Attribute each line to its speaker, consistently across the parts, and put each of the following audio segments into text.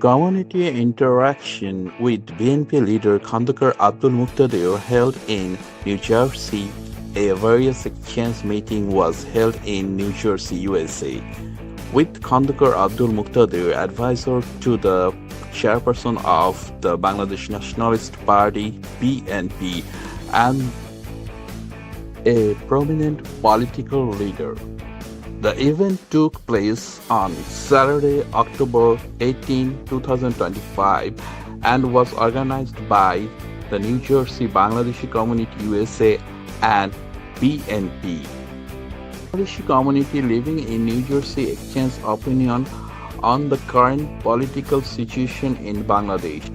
Speaker 1: Community interaction with BNP leader Khandakar Abdul Muqtadir held in New Jersey. A various exchange meeting was held in New Jersey, USA, with Khandakar Abdul Muqtadir, advisor to the chairperson of the Bangladesh Nationalist Party (BNP) and a prominent political leader. The event took place on Saturday, October 18, 2025, and was organized by the New Jersey Bangladeshi Community USA and BNP. Bangladeshi community living in New Jersey exchanged opinion on the current political situation in Bangladesh.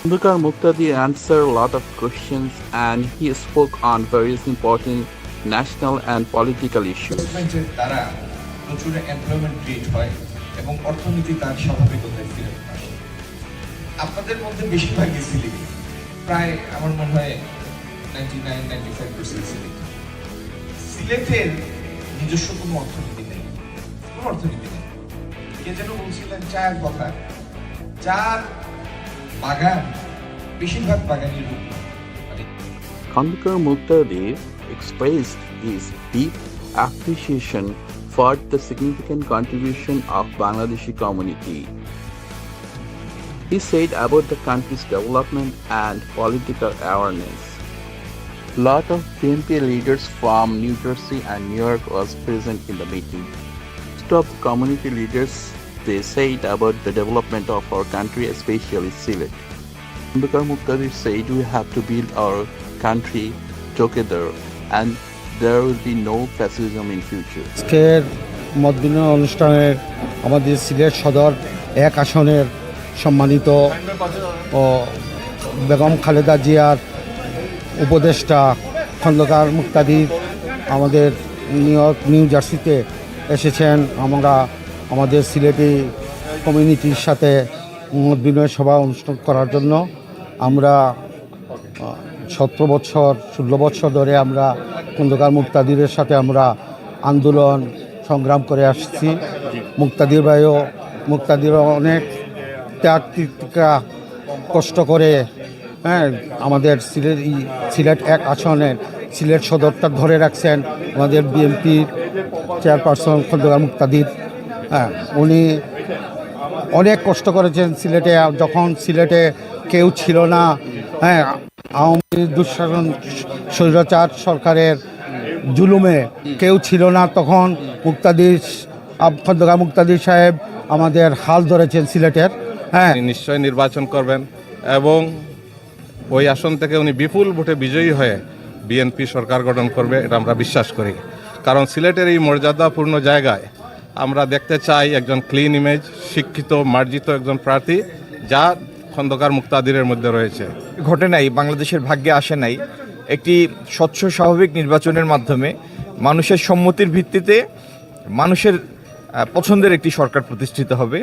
Speaker 1: Kandukar Muqtadi answered a lot of questions and he spoke on various important national and political issues.
Speaker 2: দ্বারা প্রচুর employment create হয় এবং অর্থনীতি তার স্বাভাবিকতায় ফিরে আসে। আপনাদের মধ্যে বেশিরভাগই সিলেটি প্রায় আমার মনে হয় ninety nine ninety five percent Sylhet সিলেটের নিজস্ব কোনো অর্থনীতি নেই। কোনো অর্থনীতি নেই। কে যেন বলছিলেন, চায়ের কথা। চার বাগান বেশিরভাগ বাগানই রূপ মানে
Speaker 1: Kandukar Muqtadi expressed his deep appreciation for the significant contribution of Bangladeshi community. He said about the country's development and political awareness. Lot of BNP leaders from New Jersey and New York was present in the meeting. Most of the community leaders they said about the development of our country, especially Sylhet. Ambedkar Muqtadir said we have to build our country together and there will be no fascism in future.
Speaker 3: আজকের মত বিনিময় অনুষ্ঠানের আমাদের সিলেট সদর এক আসনের সম্মানিত বেগম খালেদা জিয়ার উপদেষ্টা খন্দকার মুক্তাদির আমাদের নিউ ইয়র্ক নিউ জার্সিতে এসেছেন আমরা আমাদের সিলেটি কমিউনিটির সাথে মত বিনিময় সভা অনুষ্ঠান করার জন্য আমরা সতেরো বছর, ষোলো বছর ধরে আমরা খন্দকার মুক্তাদিরের সাথে আমরা আন্দোলন, সংগ্রাম করে আসছি। মুক্তাদির ভাইও, মুক্তাদির অনেক ত্যাগ কষ্ট করে হ্যাঁ আমাদের সিলেট সিলেট এক আসনের সিলেট সদরটা ধরে রাখছেন আমাদের বিএনপির চেয়ারপারসন খন্দকার মুক্তাদির। হ্যাঁ উনি অনেক কষ্ট করেছেন সিলেটে যখন সিলেটে কেউ ছিল না হ্যাঁ আওয়ামী দুঃশাসন স্বৈরাচার সরকারের জুলুমে কেউ ছিল না, তখন মুক্তাদির খন্দকার মুক্তাদির সাহেব আমাদের হাল ধরেছেন সিলেটের হ্যাঁ।
Speaker 4: তিনি নিশ্চয় নির্বাচন করবেন এবং ওই আসন থেকে উনি বিপুল ভোটে বিজয়ী হয়ে বিএনপি সরকার গঠন করবে, এটা আমরা বিশ্বাস করি। কারণ সিলেটের এই মর্যাদাপূর্ণ জায়গায় আমরা দেখতে চাই একজন ক্লিন ইমেজ শিক্ষিত, মার্জিত একজন প্রার্থী, যা খন্দকার মুক্তাদিরের মধ্যে রয়েছে।
Speaker 5: ঘটে নাই, বাংলাদেশের ভাগ্যে আসে নাই। একটি স্বচ্ছ, স্বাভাবিক নির্বাচনের মাধ্যমে মানুষের সম্মতির ভিত্তিতে মানুষের পছন্দের একটি সরকার প্রতিষ্ঠিত হবে,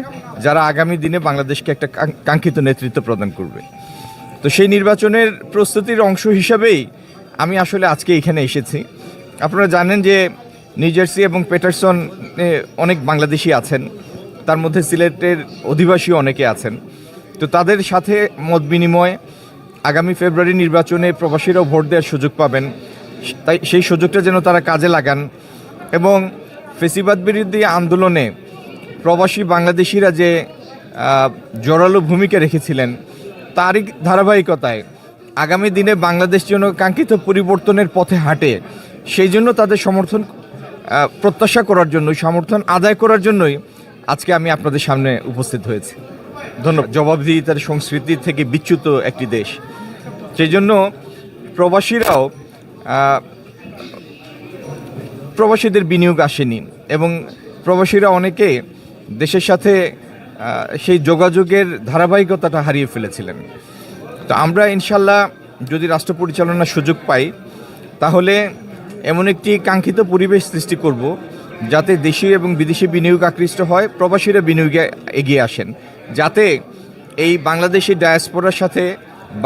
Speaker 5: যারা আগামী দিনে বাংলাদেশকে একটা কাঙ্ক্ষিত নেতৃত্ব প্রদান করবে। তো সেই নির্বাচনের প্রস্তুতির অংশ হিসাবেই আমি আসলে আজকে এখানে এসেছি। আপনারা জানেন যে নিউ জার্সি এবং পেটারসন অনেক বাংলাদেশি আছেন। তার মধ্যে সিলেটের অধিবাসী অনেকে আছেন। তো তাদের সাথে মত বিনিময় আগামী ফেব্রুয়ারি নির্বাচনে প্রবাসীরাও ভোট দেওয়ার সুযোগ পাবেন। তাই সেই সুযোগটা যেন তারা কাজে লাগান এবং ফেসিবাদ বিরোধী আন্দোলনে প্রবাসী বাংলাদেশিরা যে জোরালো ভূমিকা রেখেছিলেন, তারই ধারাবাহিকতায় আগামী দিনে বাংলাদেশ যেন কাঙ্ক্ষিত পরিবর্তনের পথে হাঁটে, সেই জন্য তাদের সমর্থন প্রত্যাশা করার জন্য সমর্থন আদায় করার জন্যই আজকে আমি আপনাদের সামনে উপস্থিত হয়েছি। ধন্যবাদ। জবাবদিহিতার সংস্কৃতি থেকে বিচ্যুত একটি দেশ। সেই জন্য প্রবাসীরাও প্রবাসীদের বিনিয়োগ আসেনি এবং প্রবাসীরা অনেকে দেশের সাথে সেই যোগাযোগের ধারাবাহিকতাটা হারিয়ে ফেলেছিলেন। তো আমরা ইনশাল্লাহ যদি রাষ্ট্র পরিচালনার সুযোগ পাই, তাহলে এমন একটি কাঙ্ক্ষিত পরিবেশ সৃষ্টি করব যাতে দেশীয় এবং বিদেশি বিনিয়োগ আকৃষ্ট হয়, প্রবাসীরা বিনিয়োগে এগিয়ে আসেন। যাতে এই বাংলাদেশি ডায়াসপোরার সাথে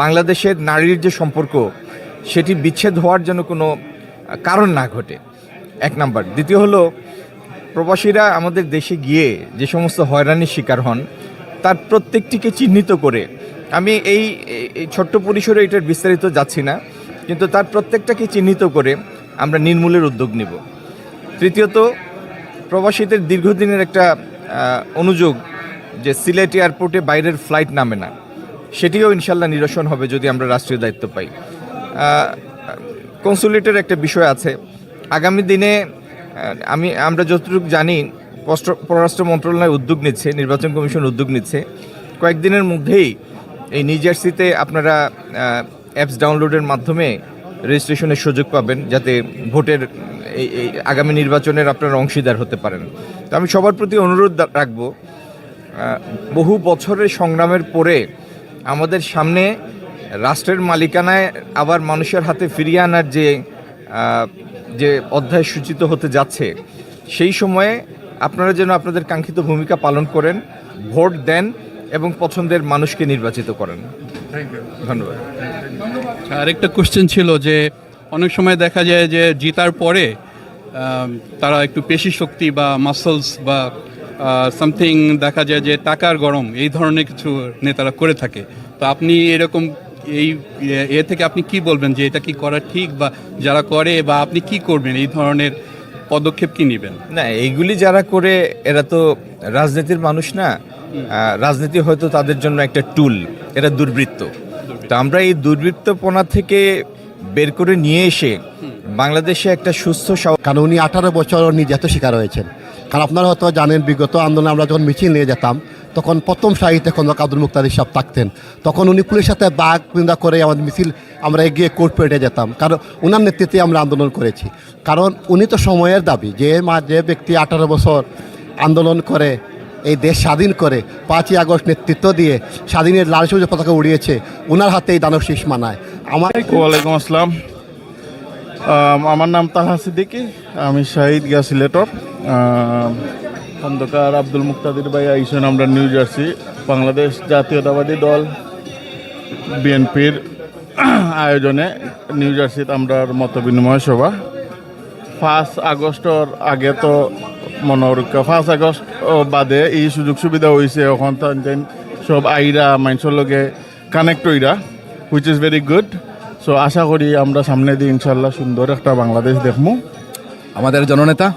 Speaker 5: বাংলাদেশের নারীর যে সম্পর্ক, সেটি বিচ্ছেদ হওয়ার জন্য কোনো কারণ না ঘটে। এক নাম্বার। দ্বিতীয় হলো, প্রবাসীরা আমাদের দেশে গিয়ে যে সমস্ত হয়রানির শিকার হন, তার প্রত্যেকটিকে চিহ্নিত করে, আমি এই ছোট্ট পরিসরে এটার বিস্তারিত যাচ্ছি না, কিন্তু তার প্রত্যেকটাকে চিহ্নিত করে আমরা নির্মূলের উদ্যোগ নিব। তৃতীয়ত, প্রবাসীদের দীর্ঘদিনের একটা অনুযোগ যে সিলেট এয়ারপোর্টে বাইরের ফ্লাইট নামে না, সেটিও ইনশাল্লাহ নিরসন হবে যদি আমরা রাষ্ট্রীয় দায়িত্ব পাই। কনসুলেটের একটা বিষয় আছে। আগামী দিনে আমি, আমরা যতটুকু জানি পররাষ্ট্র মন্ত্রণালয় উদ্যোগ নিচ্ছে, নির্বাচন কমিশন উদ্যোগ নিচ্ছে। কয়েকদিনের মধ্যেই এই নিউ জার্সিতে আপনারা অ্যাপস ডাউনলোডের মাধ্যমে রেজিস্ট্রেশনের সুযোগ পাবেন যাতে ভোটের এই আগামী নির্বাচনের আপনারা অংশীদার হতে পারেন। তো আমি সবার প্রতি অনুরোধ রাখব বহু বছরের সংগ্রামের পরে আমাদের সামনে রাষ্ট্রের মালিকানায় আবার মানুষের হাতে ফিরিয়ে আনার যে যে অধ্যায় সূচিত হতে যাচ্ছে, সেই সময়ে আপনারা যেন আপনাদের কাঙ্ক্ষিত ভূমিকা পালন করেন, ভোট দেন এবং পছন্দের মানুষকে নির্বাচিত করেন। ধন্যবাদ।
Speaker 6: আরেকটা কোশ্চেন ছিল যে অনেক সময় দেখা যায় যে জিতার পরে তারা একটু পেশি শক্তি বা মাসলস বা সামথিং দেখা যায় যে টাকার গরম এই ধরনের কিছু নেতারা করে থাকে। তো আপনি এরকম এই এ- থেকে আপনি কি বলবেন যে এটা কি করা ঠিক বা যারা করে বা আপনি কি করবেন এই ধরনের পদক্ষেপ কি নেবেন?
Speaker 5: না এইগুলি যারা করে এরা তো রাজনীতির মানুষ না। রাজনীতি হয়তো তাদের জন্য একটা টুল এটা দুর্বৃত্ত। তো আমরা এই দুর্বৃত্তপনা থেকে বের করে নিয়ে এসে বাংলাদেশে একটা সুস্থ
Speaker 7: কারণ উনি আঠারো বছর নির্যাত শিকার হয়েছেন। কারণ আপনারা হয়তো জানেন, বিগত আন্দোলনে আমরা যখন মিছিল নিয়ে যেতাম, তখন প্রথম সাহিত্যে খন্দক আব্দুল মুক্তাদির সাহেব থাকতেন। তখন উনি পুলিশের সাথে বাঘ বৃন্দা করে আমাদের মিছিল, আমরা এগিয়ে কোর্ট পেটে যেতাম। কারণ ওনার নেতৃত্বে আমরা আন্দোলন করেছি। কারণ উনি তো সময়ের দাবি, যে মা যে ব্যক্তি আঠারো বছর আন্দোলন করে এই দেশ স্বাধীন করে পাঁচই আগস্ট নেতৃত্ব দিয়ে স্বাধীনের লাল সবুজ পতাকা উড়িয়েছে ওনার হাতে এই দানব শীষ মানায়। আমার
Speaker 8: ওয়ালাইকুম আসসালাম। আমার নাম তাহা সিদ্দিকি, আমি শাহিদ গিয়া সিলেটর। খন্দকার আব্দুল মুক্তাদির ভাই আইসেন আমরা নিউ জার্সি, বাংলাদেশ জাতীয়তাবাদী দল, বিএনপির আয়োজনে নিউ জার্সিতে আমরা মত বিনিময় সভা। ফার্স্ট আগস্টর আগে তো মনোরক্ষা ফার্স্ট আগস্ট বাদে এই সুযোগ সুবিধা হয়েছে এখন সব আইরা মানুষের লগে কানেক্ট হইরা which is very good so আশা করি আমরা সামনে দিয়ে ইনশাল্লাহ সুন্দর একটা বাংলাদেশ দেখব
Speaker 9: আমাদের জননেতা,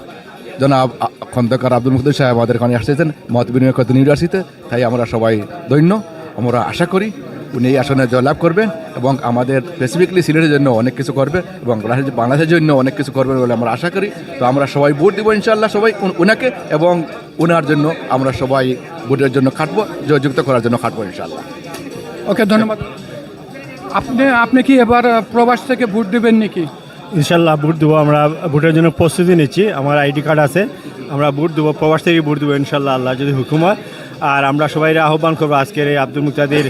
Speaker 9: জনাব খন্দকার আব্দুল মুক্তির সাহেব আমাদের এখানে আসতেছেন, মত বিনিময় করতে ইউনিভার্সিটিতে তাই আমরা সবাই দৈন্য আমরা আশা করি উনি এই আসনে জয়লাভ করবেন এবং আমাদের স্পেসিফিকলি সিলেটের জন্য অনেক কিছু করবে এবং বাংলাদেশ- বাংলাদেশের জন্য অনেক কিছু করবেন বলে আমরা আশা করি। তো আমরা সবাই ভোট দিব ইনশাল্লাহ সবাই ওনাকে এবং ওনার জন্য আমরা সবাই ভোটের জন্য খাটবো জয়যুক্ত করার জন্য খাটবো ইনশাল্লাহ
Speaker 10: ওকে ধন্যবাদ। আপনি আপনি কি এবার প্রবাস থেকে ভোট দেবেন নাকি?
Speaker 3: ইনশাল্লাহ ভোট দেবো আমরা ভোটের জন্য প্রস্তুতি নিচ্ছি আমার আইডি কার্ড আছে আমরা ভোট দেবো প্রবাস থেকে ভোট দেবো ইনশাল্লাহ আল্লাহ যদি হুকুম হয়। আর আমরা সবাই আহ্বান করব আজকের এই আব্দুল মুক্তাদির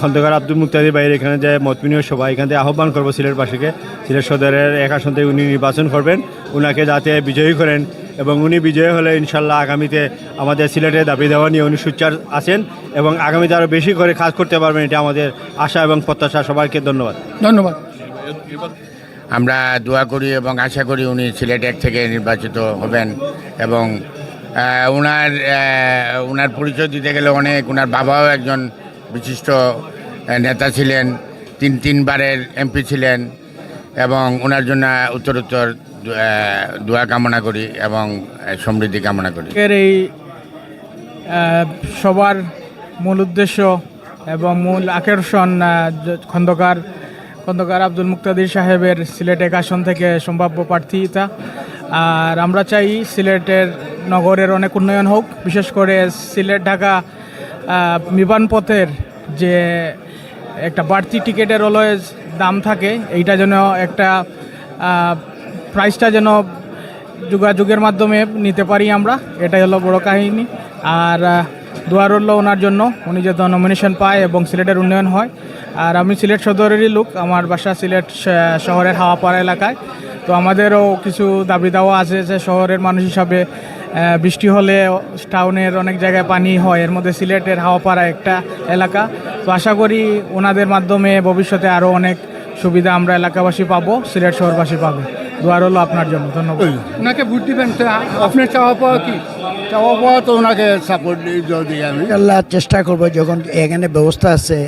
Speaker 3: খন্দকার আব্দুল মুক্তাদির বাইরে এখানে যে মতবিনিয়োগ সভা এখান থেকে আহ্বান করব সিলেটবাসীকে সিলেট সদরের এক আসন থেকে উনি নির্বাচন করবেন। ওনাকে যাতে বিজয়ী করেন এবং উনি বিজয়ী হলে ইনশাল্লাহ আগামীতে আমাদের সিলেটের দাবি দেওয়া নিয়ে উনি সুচার আছেন এবং আগামীতে আরও বেশি করে কাজ করতে পারবেন এটা আমাদের আশা এবং প্রত্যাশা। সবাইকে ধন্যবাদ।
Speaker 10: ধন্যবাদ।
Speaker 11: আমরা দোয়া করি এবং আশা করি উনি সিলেট এক থেকে নির্বাচিত হবেন এবং ওনার ওনার পরিচয় দিতে গেলে অনেক ওনার বাবাও একজন বিশিষ্ট নেতা ছিলেন তিন তিনবারের এমপি ছিলেন এবং ওনার জন্য উত্তরোত্তর আহ, দোয়া কামনা করি এবং সমৃদ্ধি কামনা করি।
Speaker 12: এই সবার মূল উদ্দেশ্য এবং মূল আকর্ষণ খন্দকার খন্দকার আব্দুল মুক্তাদির সাহেবের সিলেট এক আসন থেকে সম্ভাব্য প্রার্থীতা আর আমরা চাই সিলেটের নগরের অনেক উন্নয়ন হোক বিশেষ করে সিলেট ঢাকা বিমানপথের যে একটা বাড়তি টিকিটের অলওয়েজ দাম থাকে এইটা যেন একটা প্রাইসটা যেন যোগাযোগের মাধ্যমে নিতে পারি আমরা এটাই হলো বড় কাহিনী। আর আহ, দোয়া রইল ওনার জন্য উনি যাতে নমিনেশন পায় এবং সিলেটের উন্নয়ন হয়। আর আমি সিলেট সদরেরই লোক আমার বাসা সিলেট শহরের হাওয়াপাড়া এলাকায়। তো আমাদেরও কিছু দাবি দাওয়া আছে যে শহরের মানুষ হিসাবে বৃষ্টি হলে টাউনের অনেক জায়গায় পানি হয়। এর মধ্যে সিলেটের হাওয়াপাড়া একটা এলাকা। তো আশা করি ওনাদের মাধ্যমে ভবিষ্যতে আরও অনেক সুবিধা আমরা এলাকাবাসী পাবো সিলেট শহরবাসী পাবে। দোয়ার হলো আপনার জন্য। ধন্যবাদ।
Speaker 10: ওনাকে ভোট দিবেন আপনার চাওয়া পাওয়া কি?
Speaker 7: চাওয়া পাওয়া তো ওনাকে সাপোর্ট যদি আমি।
Speaker 13: আল্লাহ চেষ্টা করব যখন এখানে ব্যবস্থা আছে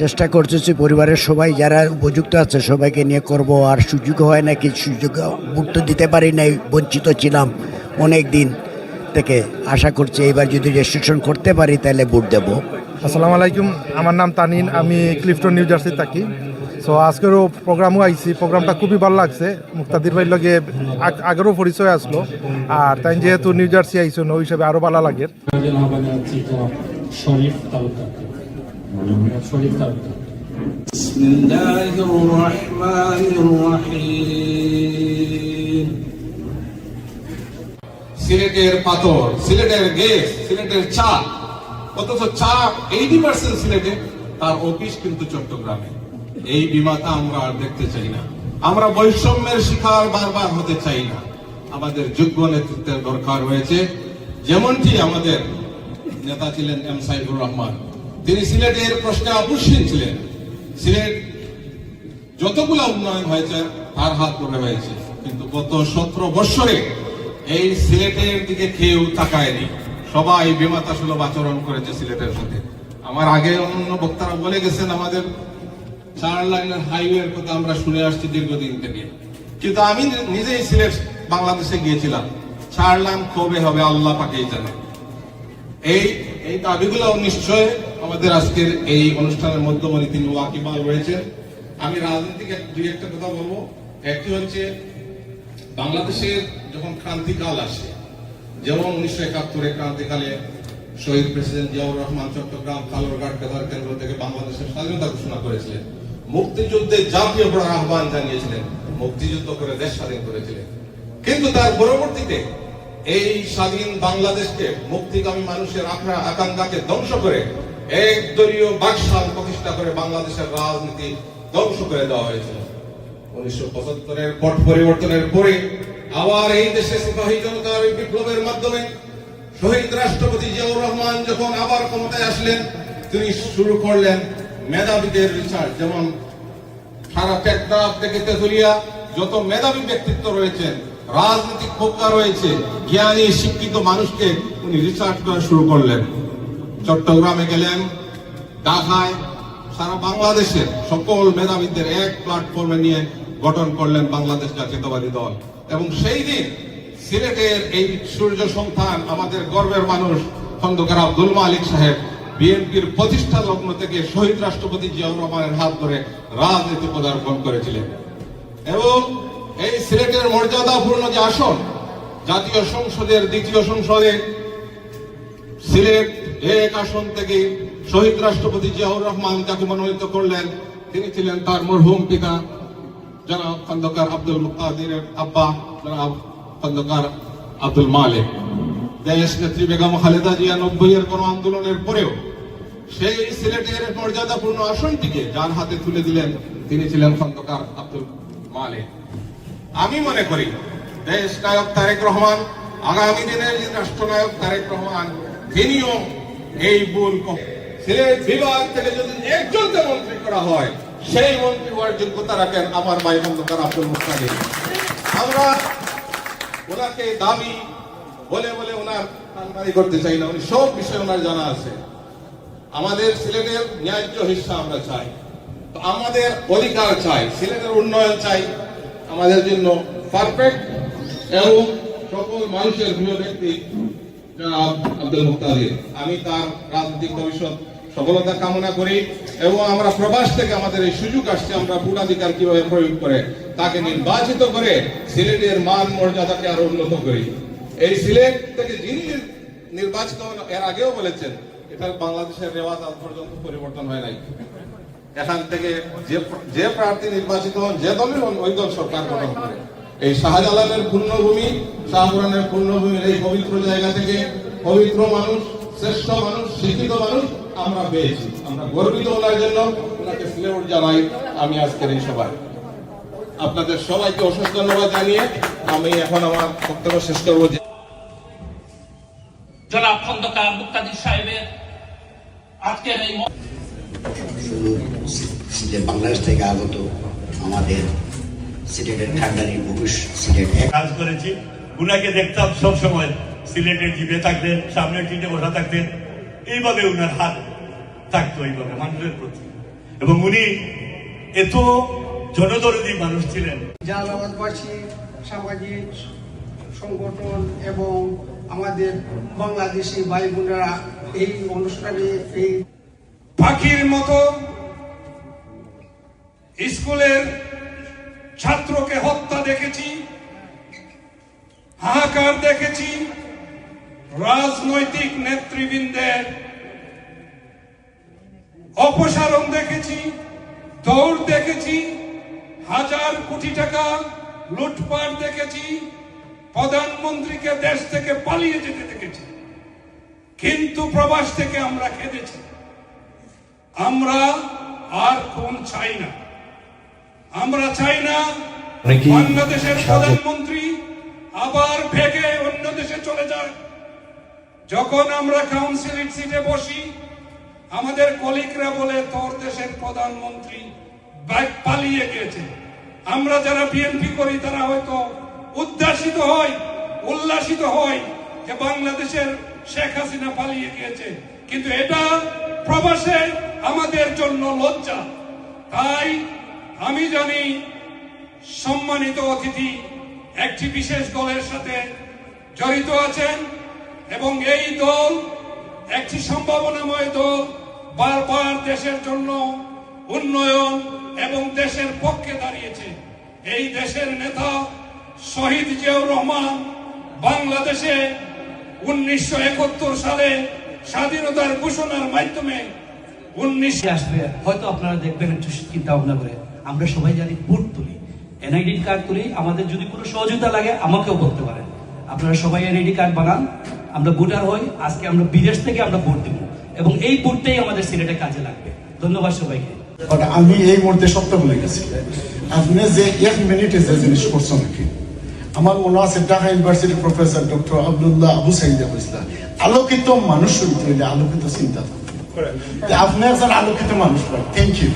Speaker 13: চেষ্টা করতেছি পরিবারের সবাই যারা উপযুক্ত আছে সবাইকে নিয়ে করব। আর সুযোগ হয় নাকি সুযোগ ভোট তো দিতে পারি নাই বঞ্চিত ছিলাম। অনেক দিন থেকে আশা করছি এবার যদি রেজিস্ট্রেশন করতে পারি তাহলে ভোট দেবো
Speaker 7: আসসালামু আলাইকুম আমার নাম তানিন আমি ক্লিফটন নিউ জার্সি থাকি সো আজকেরও প্রোগ্রামও আইছি প্রোগ্রামটা খুবই ভালো লাগছে মুক্তাদির ভাইয়ের লগে আগ- আগেরও পরিচয় আসলো আর তাই যেহেতু নিউ জার্সি আইসো ওই হিসাবে আরও ভালো লাগে
Speaker 3: শরীফ তালুকার শরীফ তালুকার
Speaker 4: بسم الله الرحمن الرحيم সিলেটের পাথর, সিলেটের গ্যাস সিলেটের চা অথচ চা এইটি পার্সেন্ট সিলেটে, তার অফিস কিন্তু চট্টগ্রামে। এই বিমাতা আমরা আর দেখতে চাই না। আমরা বৈষম্যের শিকার বারবার হতে চাই না। আমাদের যোগ্য নেতৃত্বের দরকার হয়েছে যেমনটি আমাদের নেতা ছিলেন এম সাইফুর রহমান। তিনি সিলেটের প্রশ্নে অবশ্যই ছিলেন। সিলেট যতগুলো উন্নয়ন হয়েছে, তার হাত ধরে হয়েছে কিন্তু গত সতেরো বৎসরে এই সিলেটের দিকে কেউ তাকায়নি। সবাই বিমাতা সুলভ আচরণ করেছে সিলেটের সাথে। আমার আগে অন্য বক্তারা বলে গেছেন, আমাদের চার লাইনের হাইওয়ের কথা আমরা শুনে আসছি দীর্ঘদিন থেকে। কিন্তু আমি নিজেই সিলেট বাংলাদেশে গিয়েছিলাম। চার লাইন কবে হবে আল্লাহ পাকেই জানে। এই এই দাবিগুলো নিশ্চয় আমাদের আজকের এই অনুষ্ঠানের মধ্যমণি তিনি ওয়াকিবাল রয়েছেন। আমি রাজনীতিক দুই একটা কথা বলব। একটি হচ্ছে বাংলাদেশের যখন ক্রান্তিকাল আসে, যেমন উনিশশো একাত্তরে ক্রান্তিকালে শহীদ প্রেসিডেন্ট জিয়াউর রহমান চট্টগ্রাম, কালোরঘাট বেতার কেন্দ্র থেকে বাংলাদেশের স্বাধীনতা ঘোষণা করেছিলেন। মুক্তিযুদ্ধে জাতীয় বড় আহ্বান জানিয়েছিলেন, মুক্তিযুদ্ধ করে দেশ স্বাধীন করেছিলেন। কিন্তু তার পরবর্তীতে এই স্বাধীন বাংলাদেশকে মুক্তিকামী মানুষের আখড়া, আকাঙ্ক্ষাকে ধ্বংস করে এক দলীয় বাকশাল প্রতিষ্ঠা করে বাংলাদেশের রাজনীতি ধ্বংস করে দেওয়া হয়েছিল। উনিশশো পঁচাত্তরের পট পরিবর্তনের পরে আবার এই দেশে সিপাহী জনতার বিপ্লবের মাধ্যমে শহীদ রাষ্ট্রপতি জিয়াউর রহমান যখন আবার ক্ষমতায় আসলেন, তিনি শুরু করলেন মেধাবীদের রিসার্চ। যেমন সারা থেকে তেতুলিয়া যত মেধাবী ব্যক্তিত্ব রয়েছেন, রাজনৈতিক প্রজ্ঞা রয়েছে, জ্ঞানী, শিক্ষিত মানুষকে উনি রিসার্চ করা শুরু করলেন। চট্টগ্রামে গেলেন, ঢাকায়, সারা বাংলাদেশের সকল মেধাবীদের এক প্ল্যাটফর্মে নিয়ে গঠন করলেন বাংলাদেশ জাতীয়তাবাদী দল। এবং সেই দিন সিলেটের এই সূর্য সন্তান, আমাদের গর্বের মানুষ, খন্দকার আব্দুল মালিক সাহেব, বিএনপির প্রতিষ্ঠা লগ্ন থেকে শহীদ রাষ্ট্রপতি জিয়াউর রহমানের হাত ধরে রাজনীতি পদার্পণ করেছিলেন। এবং এই সিলেটের মর্যাদাপূর্ণ যে আসন, জাতীয় সংসদের দ্বিতীয় সংসদে সিলেট এক আসন থেকে শহীদ রাষ্ট্রপতি জিয়াউর রহমান যাকে মনোনীত করলেন, তিনি ছিলেন তার মরহুম পিতা। জনাব খন্দকার আব্দুল মুক্তাদিরের আব্বা, জনাব খন্দকার আব্দুল মালিক। দেশ নেত্রী বেগম খালেদা জিয়া নব্বই এর কোন আন্দোলনের পরেও সেই সিলেটের মর্যাদাপূর্ণ আসনটিকে যার হাতে তুলে দিলেন তিনি ছিলেন খন্দকার আব্দুল মালিক। আমি মনে করি দেশ নায়ক তারেক রহমান, আগামী দিনের রাষ্ট্রনায়ক তারেক রহমান, তিনিও এই ক- সিলেট বিভাগ থেকে যদি একজনকে মন্ত্রী করা হয় সেই মন্ত্রী হওয়ার যোগ্যতা রাখেন আমার ভাই খন্দকার আব্দুল মুস্তাকিম। আমরা ওনাকে দাবি বলে বলে ওনার কানমারি করতে চাই না, উনি সব বিষয়ে ওনার জানা আছে। আমাদের সিলেটের ন্যায্য হিসা আমরা চাই। তো আমাদের অধিকার চাই, সিলেটের উন্নয়ন চাই, আমাদের জন্য পারফেক্ট এবং সকল মানুষের প্রিয় ব্যক্তি আব্দুল মুক্তাদির। আমি তার রাজনৈতিক ভবিষ্যৎ সফলতা কামনা করি এবং আমরা প্রবাস থেকে আমাদের এই সুযোগ আসছে, আমরা ভোটাধিকার কীভাবে প্রয়োগ করে তাকে নির্বাচিত করে সিলেটের মান মর্যাদাকে আরও উন্নত করি। এই সিলেট থেকে যিনি নির্বাচিত হন, এর আগেও বলেছেন এটা বাংলাদেশের রেওয়াজ আজ পর্যন্ত পরিবর্তন হয় নাই। এখান থেকে যে যে প্রার্থী নির্বাচিত হন, যে দলের হন, ওই দল সরকার গঠন করে। এই শাহজালালের পূর্ণভূমি, শাহপুরানের পূর্ণভূমির এই পবিত্র জায়গা থেকে পবিত্র মানুষ, শ্রেষ্ঠ মানুষ, শিক্ষিত মানুষ আমরা পেয়েছি। আমরা গর্বিত ওনার জন্য ওনাকে সিলেট জানাই আমি আজকের এই সবাই আপনাদের সবাইকে অশেষ ধন্যবাদ জানিয়ে আমি এখন আমার বক্তব্য শেষ করব যে
Speaker 13: বাংলাদেশ থেকে আগত আমাদের
Speaker 14: কাজ করেছি। উনাকে দেখতাম সবসময় সিলেটের জিভে থাকতেন সামনে টিটে বসা থাকতেন। এইভাবে উনার হাত থাকতো এইভাবে মানুষের প্রতি। এবং উনি এত জনদরদী মানুষ ছিলেন।
Speaker 7: জালাবাদবাসী সামাজিক সংগঠন এবং আমাদের বাংলাদেশি ভাই বোনেরা এই অনুষ্ঠানে এই
Speaker 14: পাখির মতো স্কুলের ছাত্রকে হত্যা দেখেছি হাহাকার দেখেছি রাজনৈতিক নেতৃবৃন্দের অপসারণ দেখেছি দৌড় দেখেছি হাজার কোটি টাকা লুটপাট দেখেছি প্রধানমন্ত্রীকে দেশ থেকে পালিয়ে যেতে দেখেছি কিন্তু প্রবাস থেকে আমরা খেদেছি। আমরা আর কোন চাই না। আমরা চাই না বাংলাদেশের প্রধানমন্ত্রী আবার ভেগে অন্য দেশে চলে যায়। যখন আমরা কাউন্সিলের সিটে বসি আমাদের কলিগরা বলে তোর দেশের প্রধানমন্ত্রী পালিয়ে গিয়েছে। আমরা যারা বিএনপি করি, তারা হয়তো উদ্যাসিত হয়, উল্লাসিত হয় যে বাংলাদেশের শেখ হাসিনা পালিয়ে গিয়েছে। কিন্তু এটা প্রবাসে আমাদের জন্য লজ্জা। তাই আমি জানি সম্মানিত অতিথি একটি বিশেষ দলের সাথে জড়িত আছেন এবং এই দল একটি সম্ভাবনাময় দল বারবার দেশের জন্য উন্নয়ন এবং দেশের পক্ষে দাঁড়িয়েছে। এই দেশের নেতা শহীদ জিয়াউর রহমান বাংলাদেশে উনিশশো একাত্তর সালে স্বাধীনতার ঘোষণার মাধ্যমে উনিশ
Speaker 15: আসবে। হয়তো আপনারা দেখবেন একটু চিন্তা ভাবনা করে। আমরা সবাই জানি বুট তুলি। এনআইডি কার্ড তুলি। আমাদের যদি কোনো সহযোগিতা লাগে, আমাকেও বলতে পারেন। আপনারা সবাই এনআইডি কার্ড বানান। আমরা ভোটার হই, আজকে আমরা বিদেশ থেকে আমরা ভোট দেবো। এবং এই ভোটটাই আমাদের সিলেটে কাজে লাগবে। ধন্যবাদ সবাইকে।
Speaker 7: আমি এই মুহূর্তে সত্য বলে গেছি, আপনি যে এক মিনিটে যে জিনিস করছেন নাকি? আমার মনে আছে ঢাকা ইউনিভার্সিটির প্রফেসর ডক্টর আব্দুল্লাহ আবু সাইদ ইসলাম আলোকিত মানুষ হইতে আলোকিত চিন্তা থাকবে। তা আপনি একজন আলোকিত মানুষ থ্যাংক ইউ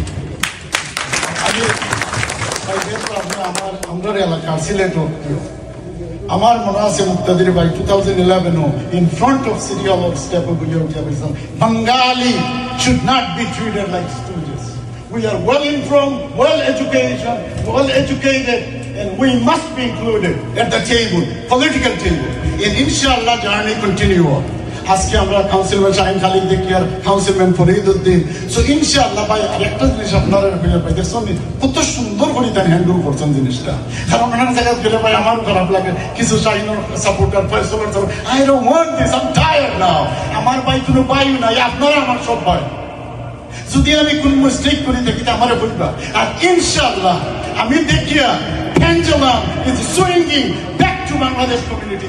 Speaker 7: আমার আমরা এলাকার প্রিয়। আমার মনে আছে মুক্তাদির ভাই two thousand ইলেভেনও in front of city hall of step of Bengali should not be treated like students We are well informed, well educated, well educated, and we must be included at the table, political table. And inshallah journey continue on. আজকে আমরা councilman Shahin Khalid দেখি আর councilman Farid Uddin. So ইনশাআল্লাহ ভাই আরেকটা জিনিস আপনারা খুঁজে পাইতেছেন কত সুন্দর করে তার হ্যান্ডেল করছেন জিনিসটা। কারণ ওনার জায়গায় গেলে ভাই আমারও খারাপ লাগে। কিছু শাহিনের supporter ফয়সলার I don't want this I tired now আমার ভাই কোনো পাইও নাই, আপনারা আমার সব ভাই। যদি আমি কোন মিস্টেক করি, দেখি আমারে বলবা আর ইনশাআল্লাহ, আমি দেখিয়া pendulum is swinging back to Bangladesh community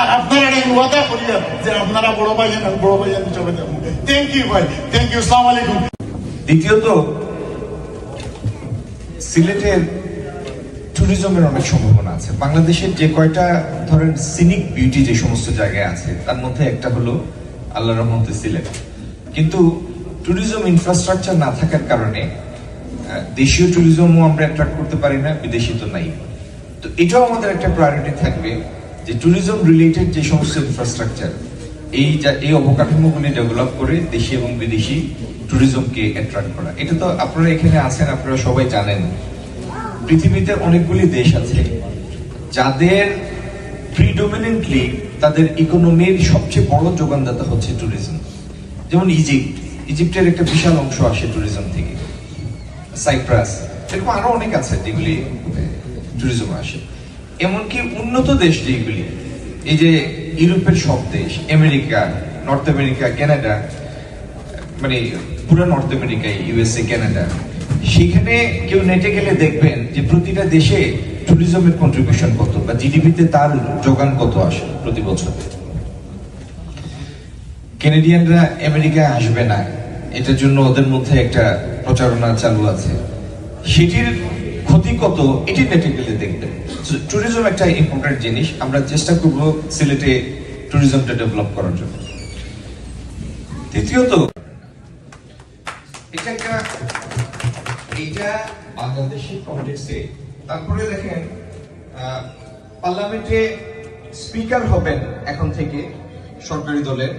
Speaker 7: আর আপনারা যে আপনারা বড় ভাই বড় ভাই যাব থ্যাংক ইউ ভাই। থ্যাংক ইউ আসসালামু আলাইকুম।
Speaker 5: দ্বিতীয়ত সিলেটের ট্যুরিজমের অনেক সম্ভাবনা আছে। বাংলাদেশের যে কয়টা ধরেন সিনিক বিউটি যে সমস্ত জায়গায় আছে, তার মধ্যে একটা হলো আল্লাহ রহমতে সিলেট। কিন্তু ট্যুরিজম ইনফ্রাস্ট্রাকচার না থাকার কারণে দেশীয় ট্যুরিজমও আমরা অ্যাট্রাক্ট করতে পারি না, বিদেশি তো নাই। তো এটাও আমাদের একটা প্রায়োরিটি থাকবে। যে ট্যুরিজম রিলেটেড যে সমস্ত ইনফ্রাস্ট্রাকচার এই যা- এই অবকাঠামোগুলি ডেভেলপ করে দেশি এবং বিদেশি ট্যুরিজমকে অ্যাট্রাক্ট করা। এটা তো আপনারা এখানে আছেন, আপনারা সবাই জানেন। পৃথিবীতে অনেকগুলি দেশ আছে, যাদের প্রিডোমিনেন্টলি তাদের ইকোনমির সবচেয়ে বড় যোগানদাতা হচ্ছে ট্যুরিজম যেমন ইজিপ্ট, ইজিপ্টের একটা বিশাল অংশ আসে ট্যুরিজম থেকে। সাইপ্রাস এরকম আরও অনেক আছে যেগুলি ট্যুরিজম আসে। এমনকি উন্নত দেশ যেগুলি এই যে ইউরোপের সব দেশ, আমেরিকা, নর্থ আমেরিকা, কানাডা মানে পুরো নর্থ আমেরিকা, ইউএসএ, কানাডা, সেখানে কেউ নেটে গেলে দেখবেন যে প্রতিটা দেশে ট্যুরিজমের কন্ট্রিবিউশন কত বা জিডিপিতে তার যোগান কত আসে প্রতি বছর। কেনেডিয়ানরা আমেরিকায় আসবে না, এটার জন্য ওদের মধ্যে একটা প্রচারণা চালু আছে। সেটির ক্ষতি কত এটি নেটে গেলে দেখবেন ট্যুরিজম একটা ইম্পর্টেন্ট জিনিস, আমরা চেষ্টা করব সিলেটে ট্যুরিজমটা ডেভেলপ করার জন্য। তৃতীয়ত এটা একটা, এইটা বাংলাদেশের তারপরে দেখেন পার্লামেন্টে স্পিকার হবেন এখন থেকে সরকারি দলের,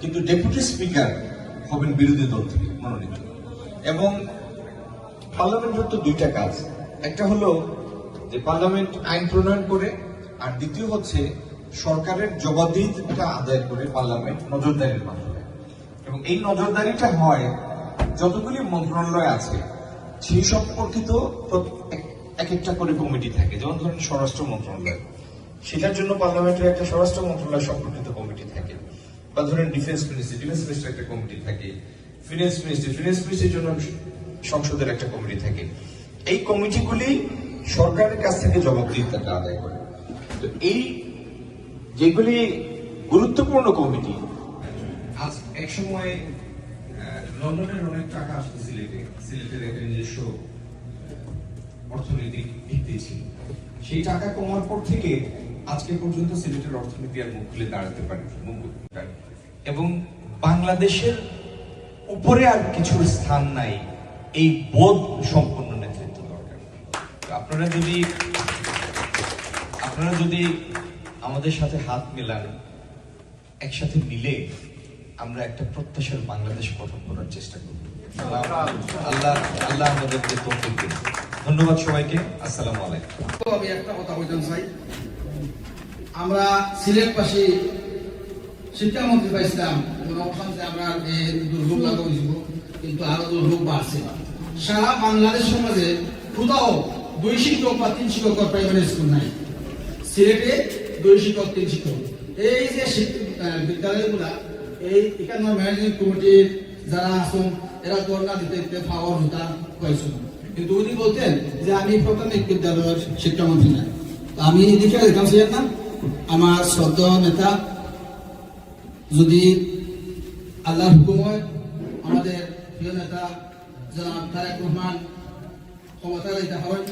Speaker 5: কিন্তু ডেপুটি স্পিকার হবেন বিরোধী দল থেকে, মনোনীত। এবং পার্লামেন্টের তো দুইটা কাজ। একটা হলো যে পার্লামেন্ট আইন প্রণয়ন করে, আর দ্বিতীয় হচ্ছে সরকারের জবাবদিহিতা আদায় করে পার্লামেন্ট নজরদারির মাধ্যমে। এবং এই নজরদারিটা হয় যতগুলি মন্ত্রণালয় আছে, সেই সম্পর্কিত এক- এক একটা করে কমিটি থাকে। যেমন ধরেন স্বরাষ্ট্র মন্ত্রণালয়। সেটার জন্য পার্লামেন্টের একটা স্বরাষ্ট্র মন্ত্রণালয় সম্পর্কিত কমিটি থাকে। বা ধরেন ডিফেন্স মিনিস্ট্রি ডিফেন্স মিনিস্ট্রি একটা কমিটি থাকে। ফিনান্স মিনিস্ট্রি, ফিনান্স মিনিস্ট্রির জন্য সংসদের একটা কমিটি থাকে। এই কমিটিগুলি সরকারের কাছ থেকে জবাবদিহিতাটা আদায় করে। তো এই যেগুলি গুরুত্বপূর্ণ কমিটি এক সময় লন্ডনের অনেক টাকা আসতো সিলেটে। সিলেটের একটা নিজস্ব অর্থনৈতিক ভিত্তি ছিল। সেই টাকা কমার পর থেকে আজকে পর্যন্ত সিলেটের অর্থনীতি আর মুখ খুলে দাঁড়াতে পারে, মুখ। এবং বাংলাদেশের উপরে আর কিছুর স্থান নাই। এই বোধ সম্পন্ন আপনারা যদি আপনারা যদি আমাদের সাথে হাত মেলান, একসাথে মিলে আমরা একটা প্রত্যাশার বাংলাদেশ গঠন করার চেষ্টা করব। আল্লাহ আল্লাহ আমাদেরকে তৌফিক দিন। ধন্যবাদ সবাইকে। আসসালামু আলাইকুম।
Speaker 16: আমি একটা কথা বলতে চাই। আমরা সিলেট পাশে শিক্ষামন্ত্রী পাইছিলাম কোনো অবস্থানে আমরা দুর্ভোগ লাগা কিন্তু আরও দুর্ভোগ বাড়ছে। সারা বাংলাদেশ সমাজে কোথাও দুই শিক্ষক বা তিন শিক্ষক প্রাইমারি স্কুল নাই। সিলেটে দুই শিক্ষক তিন শিক্ষক এই যে বিদ্যালয়গুলা, এই এখানে ম্যানেজিং কমিটির যারা আসুন এরা ধর্ণা দিতে দিতে পাওয়ার হতা হয়েছিল কিন্তু উনি বলতেন যে, আমি প্রাথমিক বিদ্যালয়ের শিক্ষামন্ত্রী নাই আমি এদিকে দেখলাম সে না আমার শ্রদ্ধ নেতা যদি আল্লাহর হুকুম হয়, আমাদের প্রিয় নেতা জনাব তারেক রহমান ক্ষমতা দিতে হয়।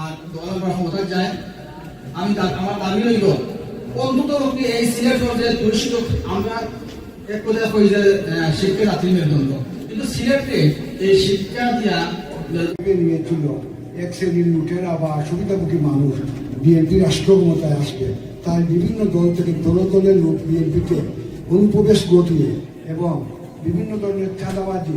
Speaker 16: আর দল আমরা ক্ষমতা যায়, আমি আমার দাবি রইল, অন্তত এই সিলেট দুইশো আমরা এক কথা কই যে শিক্ষা মেরুদণ্ড। কিন্তু সিলেটে এই শিক্ষা দিয়া
Speaker 7: এক শ্রেণির লুটেরা বা সুবিধাভোগী মানুষ বিএনপি রাষ্ট্র আসবে। তাই বিভিন্ন দল থেকে দলে দলে লোক বিএনপিতে অনুপ্রবেশ ঘটিয়ে এবং বিভিন্ন ধরনের চাঁদাবাজি